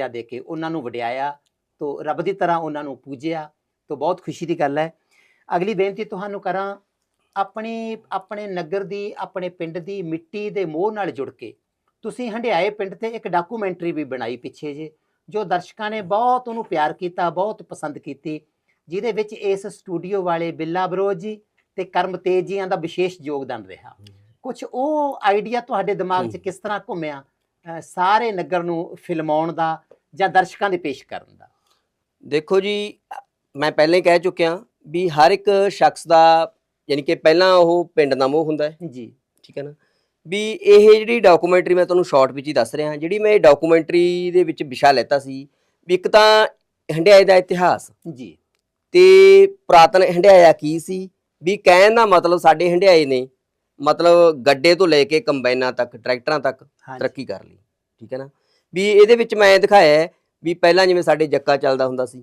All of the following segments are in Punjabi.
ਦਰਜਾ ਦੇ ਕੇ ਉਹਨਾਂ ਨੂੰ ਵਡਿਆਇਆ ਤੋਂ ਰੱਬ ਦੀ ਤਰ੍ਹਾਂ ਉਹਨਾਂ ਨੂੰ ਪੂਜਿਆ ਤੋਂ ਬਹੁਤ ਖੁਸ਼ੀ ਦੀ ਗੱਲ ਹੈ। ਅਗਲੀ ਬੇਨਤੀ ਤੁਹਾਨੂੰ ਕਰਾਂ ਆਪਣੀ ਆਪਣੇ ਨਗਰ ਦੀ ਆਪਣੇ ਪਿੰਡ ਦੀ ਮਿੱਟੀ ਦੇ ਮੋਹ ਨਾਲ ਜੁੜ ਕੇ ਤੁਸੀਂ ਹੰਡਿਆਏ ਪਿੰਡ ਤੇ ਇੱਕ ਡਾਕੂਮੈਂਟਰੀ ਵੀ ਬਣਾਈ ਪਿੱਛੇ ਜੇ ਜੋ ਦਰਸ਼ਕਾਂ ਨੇ ਬਹੁਤ ਉਹਨੂੰ ਪਿਆਰ ਕੀਤਾ ਬਹੁਤ ਪਸੰਦ ਕੀਤੀ ਜਿਹਦੇ ਵਿੱਚ ਇਸ ਸਟੂਡੀਓ ਵਾਲੇ ਬਿੱਲਾ ਬਰੋਜ ਜੀ ਤੇ ਕਰਮ ਤੇਜ ਜੀਆਂ ਦਾ ਵਿਸ਼ੇਸ਼ ਯੋਗਦਾਨ ਰਿਹਾ। ਕੁਝ ਉਹ ਆਈਡੀਆ ਤੁਹਾਡੇ ਦਿਮਾਗ 'ਚ। ਕਿਸ ਤਰ੍ਹਾਂ ਘੁੰਮਿਆ? ਸਾਰੇ ਨਗਰ ਨੂੰ ਫਿਲਮਾਉਣ ਦਾ ਜਾਂ ਦਰਸ਼ਕਾਂ ਦੇ ਪੇਸ਼ ਕਰਨ ਦਾ? ਦੇਖੋ ਜੀ ਮੈਂ ਪਹਿਲਾਂ ਹੀ ਕਹਿ ਚੁੱਕਿਆ ਵੀ ਹਰ ਇੱਕ ਸ਼ਖਸ ਦਾ ਯਾਨੀ ਕਿ ਪਹਿਲਾਂ ਉਹ ਪਿੰਡ ਦਾ ਮੋਹ ਹੁੰਦਾ ਹੈ। ਜੀ। ਠੀਕ ਹੈ ਨਾ? ਵੀ ਇਹ ਜਿਹੜੀ ਡਾਕੂਮੈਂਟਰੀ ਮੈਂ ਤੁਹਾਨੂੰ ਸ਼ਾਰਟ ਵਿੱਚ ਹੀ ਦੱਸ ਰਿਹਾ ਜਿਹੜੀ ਮੈਂ ਇਹ ਡਾਕੂਮੈਂਟਰੀ ਦੇ ਵਿੱਚ ਵਿਸ਼ਾ ਲੈਤਾ ਸੀ ਵੀ ਇੱਕ ਤਾਂ ਹੰਡਿਆਏ ਦਾ ਇਤਿਹਾਸ ਜੀ। ਤੇ ਪੁਰਾਤਨ ਹੰਡਿਆਇਆ ਕੀ ਸੀ? ਵੀ ਕਹਿਣ ਦਾ ਮਤਲਬ ਸਾਡੇ ਹੰਡਿਆਏ ਨੇ ਮਤਲਬ ਗੱਡੇ ਤੋਂ ਲੈ ਕੇ ਕੰਬਾਈਨਾਂ ਤੱਕ ਟਰੈਕਟਰਾਂ ਤੱਕ ਤਰੱਕੀ ਕਰ ਲਈ ਠੀਕ ਹੈ ਨਾ? ਵੀ ਇਹਦੇ ਵਿੱਚ ਮੈਂ ਦਿਖਾਇਆ ਹੈ ਵੀ ਪਹਿਲਾਂ ਜਿਵੇਂ ਸਾਡੇ ਜੱਕਾ ਚੱਲਦਾ ਹੁੰਦਾ ਸੀ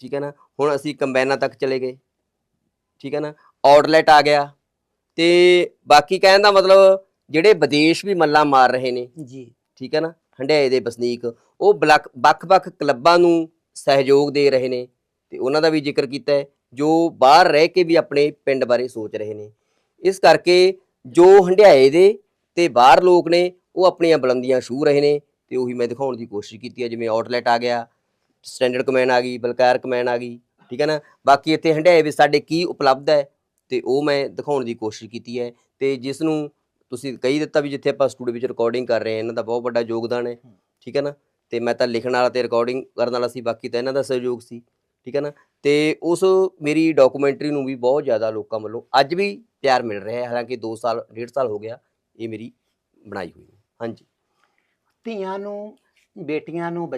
ਠੀਕ ਹੈ ਨਾ? ਹੁਣ ਅਸੀਂ ਕੰਬਾਈਨਾਂ ਤੱਕ ਚਲੇ ਗਏ ਠੀਕ ਹੈ ਨਾ? ਆਊਟਲੈਟ ਆ ਗਿਆ ਤੇ ਬਾਕੀ ਕਹਿਣ ਦਾ ਮਤਲਬ ਜਿਹੜੇ ਵਿਦੇਸ਼ ਵੀ ਮੱਲਾ ਮਾਰ ਰਹੇ ਨੇ ਜੀ। ਠੀਕ ਹੈ ਨਾ? ਹੰਡਿਆਏ ਦੇ ਵਸਨੀਕ ਉਹ ਬਲਕ- ਵੱਖ-ਵੱਖ ਕਲੱਬਾਂ ਨੂੰ ਸਹਿਯੋਗ ਦੇ ਰਹੇ ਨੇ ਤੇ ਉਹਨਾਂ ਦਾ ਵੀ ਜ਼ਿਕਰ ਕੀਤਾ ਹੈ ਜੋ ਬਾਹਰ ਰਹਿ ਕੇ ਵੀ ਆਪਣੇ ਪਿੰਡ ਬਾਰੇ ਸੋਚ ਰਹੇ ਨੇ। ਇਸ ਕਰਕੇ ਜੋ ਹੰਡਿਆਏ ਦੇ ਤੇ ਬਾਹਰ ਲੋਕ ਨੇ, ਉਹ ਆਪਣੀਆਂ ਬੁਲੰਦੀਆਂ ਛੂਹ ਰਹੇ ਨੇ ਤੇ ਉਹੀ ਮੈਂ ਦਿਖਾਉਣ ਦੀ ਕੋਸ਼ਿਸ਼ ਕੀਤੀ ਹੈ, ਜਿਵੇਂ ਆਊਟਲੈਟ ਆ ਗਿਆ, ਸਟੈਂਡਰਡ ਕਮੈਨ ਆ ਗਈ, ਬਲਕਾਰ ਕਮੈਨ ਆ ਗਈ, ਠੀਕ ਹੈ ਨਾ? ਬਾਕੀ ਇੱਥੇ ਹੰਡਿਆਏ ਵਿੱਚ ਸਾਡੇ ਕੀ ਉਪਲਬਧ ਹੈ ਤੇ ਉਹ ਮੈਂ ਦਿਖਾਉਣ ਦੀ ਕੋਸ਼ਿਸ਼ ਕੀਤੀ ਹੈ ਤੇ ਜਿਸ ਨੂੰ ਤੁਸੀਂ ਕਹੀ ਦਿੱਤਾ ਵੀ ਜਿੱਥੇ ਆਪਾਂ ਸਟੂਡੀਓ ਵਿੱਚ ਰਿਕਾਰਡਿੰਗ ਕਰ ਰਹੇ ਹਾਂ, ਇਹਨਾਂ ਦਾ ਬਹੁਤ ਵੱਡਾ ਯੋਗਦਾਨ ਹੈ, ਠੀਕ ਹੈ ਨਾ? ਤੇ ਮੈਂ ਤਾਂ ਲਿਖਣ ਵਾਲਾ ਤੇ ਰਿਕਾਰਡਿੰਗ ਕਰਨ ਵਾਲਾ ਸੀ, ਬਾਕੀ ਤਾਂ ਇਹਨਾਂ ਦਾ ਸਹਿਯੋਗ ਸੀ, ਠੀਕ ਹੈ ਨਾ? ਤੇ ਉਸ ਮੇਰੀ ਡਾਕੂਮੈਂਟਰੀ ਨੂੰ ਵੀ ਬਹੁਤ ਜ਼ਿਆਦਾ ਲੋਕਾਂ ਵੱਲੋਂ, ਅੱਜ ਵੀ ਪਿਆਰ ਮਿਲ ਰਿਹਾ ਹੈ ਹਾਲਾਂਕਿ 2 ਸਾਲ 1.5 ਸਾਲ ਹੋ ਗਿਆ ਇਹ ਮੇਰੀ ਬਣਾਈ ਹੋਈ ਹੈ। ਹਾਂਜੀ ਧੀਆਂ ਨੂੰ, ਬੇਟੀਆਂ ਨੂੰ